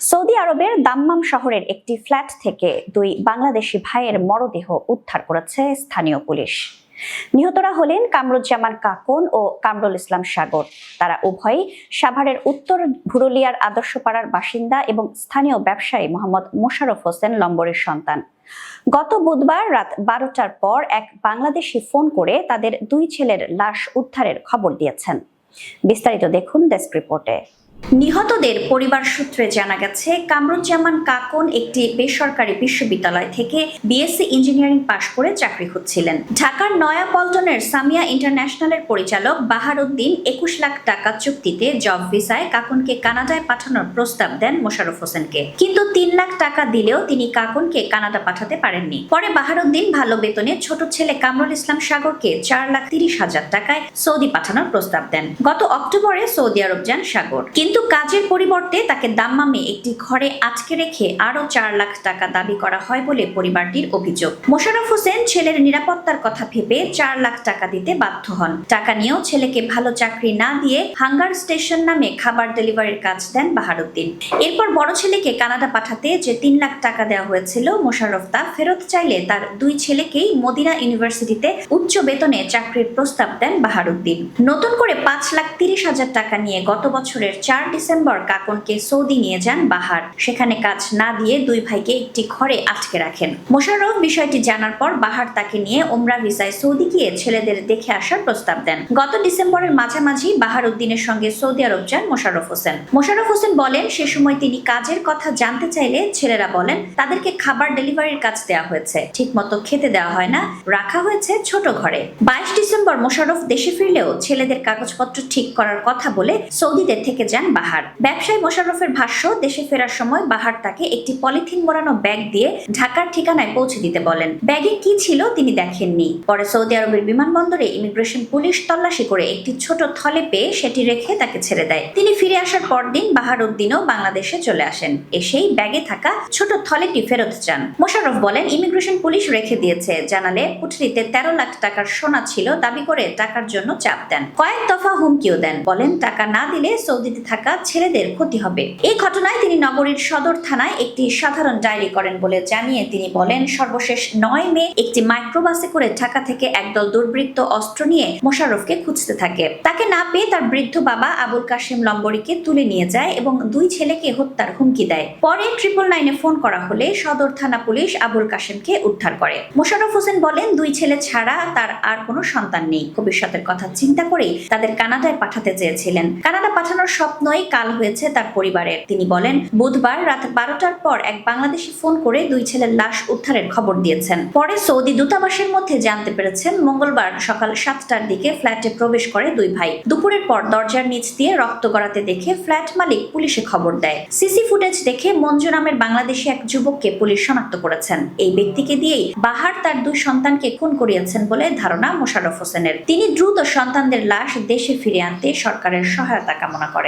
Saudi আরবের দাম্মাম শহরের একটি ফ্ল্যাট থেকে দুই বাংলাদেশি ভাইয়ের মরদেহ উদ্ধার করেছে স্থানীয় পুলিশ। নিহতরা হলেন কামরুজ্জামান কাকন ও কামরুল ইসলাম সাগর। তারা উভয়ই সাভারের উত্তর ভুরুলিয়ার আদর্শপাড়ার বাসিন্দা এবং স্থানীয় ব্যবসায়ী মোহাম্মদ মোশারফ হোসেন লম্বরের সন্তান। গত বুধবার রাত বারোটার পর এক বাংলাদেশি ফোন করে তাদের দুই ছেলের লাশ উদ্ধারের খবর দিয়েছেন। বিস্তারিত দেখুন ডেস্ক রিপোর্টে। নিহতদের পরিবার সূত্রে জানা গেছে, কামরুজ্জামান কাকন একটি বেসরকারি বিশ্ববিদ্যালয় থেকে বিএসসি ইঞ্জিনিয়ারিং পাশ করে চাকরি খুঁজছিলেন। ঢাকার নয়াপল্টনের সামিয়া ইন্টারন্যাশনালের পরিচালক বাহারুদ্দিন একুশ লাখ টাকা চুক্তিতে জব ভিসায় কাকনকে কানাডায় পাঠানোর প্রস্তাব দেন মোশাররফ হোসেনকে। কিন্তু তিন লাখ টাকা দিলেও তিনি কাকনকে কানাডা পাঠাতে পারেননি। পরে বাহারুদ্দিন ভালো বেতনে ছোট ছেলে কামরুল ইসলাম সাগরকে চার লাখ তিরিশ হাজার টাকায় সৌদি পাঠানোর প্রস্তাব দেন। গত অক্টোবরে সৌদি আরব যান সাগর। কিন্তু কাজের পরিবর্তে তাকে দাম্মামে একটি ঘরে আটকে রেখে আরও চার লাখ টাকা দাবি করা হয় বলে পরিবারটির অভিযোগ। মোশাররফ হোসেন ছেলের নিরাপত্তার কথা ভেবে চার লাখ টাকা দিতে বাধ্য হন। টাকা নিয়েও ছেলেকে ভালো চাকরি না দিয়ে হাঙ্গার স্টেশন নামে খাবার ডেলিভারির কাজ দেন বাহারুদ্দিন। এরপর বড় ছেলেকে কানাডা পাঠাতে যে তিন লাখ টাকা দেওয়া হয়েছিল, মোশাররফ তা ফেরত চাইলে তার দুই ছেলেকেই মদিনা ইউনিভার্সিটিতে উচ্চ বেতনে চাকরির প্রস্তাব দেন বাহারুদ্দিন। নতুন করে পাঁচ লাখ তিরিশ হাজার টাকা নিয়ে গত বছরের চার ডিসেম্বর কাকনকে সৌদি নিয়ে যান বাহার। সেখানে কাজ না দিয়ে দুই ভাইকে একটি ঘরে আটকে রাখেন। মোশাররফ বিষয়টি জানার পর বাহার তাকে নিয়ে ওমরা ভিসায় সৌদি গিয়ে ছেলেদের দেখে আসার প্রস্তাব দেন। গত ডিসেম্বরের মাঝামাঝি বাহার উদ্দিনের সঙ্গে সৌদি আরব যান মোশাররফ হোসেন। মোশাররফ হোসেন বলেন, সে সময় তিনি কাজের কথা জানতে চাইলে ছেলেরা বলেন, তাদেরকে খাবার ডেলিভারির কাজ দেওয়া হয়েছে। ঠিকমতো খেতে দেওয়া হয় না, রাখা হয়েছে ছোট ঘরে। বাইশ ডিসেম্বর মোশাররফ দেশে ফিরলেও ছেলেদের কাগজপত্র ঠিক করার কথা বলে সৌদিতে থেকে যান বাহার। ব্যবসায়ী মোশাররফের ভাষ্য, দেশে ফেরার সময় বাহার তাকে একটি পলিথিন মোড়ানো ব্যাগ দিয়ে ঢাকার ঠিকানায় পৌঁছে দিতে বলেন। ব্যাগে কি ছিল তিনি দেখেননি। পরে সৌদি আরবের বিমানবন্দরে ইমিগ্রেশন পুলিশ তল্লাশি করে একটি ছোট থলে পেয়ে সেটি রেখে তাকে ছেড়ে দেয়। তিনি ফিরে আসার পরদিন বাহার উদ্দিনও বাংলাদেশে চলে আসেন। এসেই ব্যাগে থাকা ছোট থলেটি ফেরত চান। মোশাররফ বলেন, ইমিগ্রেশন পুলিশ রেখে দিয়েছে। জানালে পুটলিতে তেরো লাখ টাকার সোনা ছিল, দাবি করে টাকার জন্য চাপ দেন। কয়েক দফা হুমকিও দেন। বলেন, টাকা না দিলে সৌদিতে থাকা ছেলেদের ক্ষতি হবে। এই ঘটনায় তিনি নগরীর সদর থানায় একটি সাধারণ ডায়েরি করেন বলে জানিয়ে তিনি বলেন, সর্বশেষ নয় মে একটি মাইক্রোবাসে করে ঢাকা থেকে একদল দুর্বৃত্ত অস্ত্র নিয়ে মোশাররফকে খুঁজতে থাকে। তাকে না পেয়ে তার বৃদ্ধ বাবা আবুল কাশেম লম্বরিকে তুলে নিয়ে যায় এবং দুই ছেলেকে হত্যার হুমকি দেয়। পরে ট্রিপল নাইনে ফোন করা হলে সদর থানা পুলিশ আবুল কাশেমকে উদ্ধার করে। মোশাররফ হোসেন বলেন, দুই ছেলে ছাড়া তার আর কোনো সন্তান নেই। ভবিষ্যতের কথা চিন্তা করেই তাদের কানাডায় পাঠাতে চেয়েছিলেন। কানাডা পাঠানোর স্বপ্নই কাল হয়েছে তার পরিবারের। তিনি বলেন, বুধবার রাত বারোটার পর এক বাংলাদেশি ফোন করে দুই ছেলের লাশ উদ্ধারের খবর দিয়েছেন। পরে সৌদি দূতাবাসের মধ্যে জানতে পেরেছেন, মঙ্গলবার সকাল সাতটার দিকে ফ্ল্যাটে প্রবেশ করে দুই ভাই। দুপুরের পর দরজার নিচ দিয়ে রক্ত গড়াতে দেখে ফ্ল্যাট মালিক পুলিশে খবর দেয়। সিসি ফুটেজ দেখে মঞ্জু নামের বাংলাদেশি এক যুবককে পুলিশ শনাক্ত করেছেন। এই ব্যক্তিকে দিয়েই বাহার তার দুই সন্তানকে খুন করিয়েছেন বলে ধারণা মোশাররফ হোসেনের। তিনি দ্রুত সন্তানদের লাশ দেশে ফিরে আনতে সরকারের সহায়তা কামনা করেন।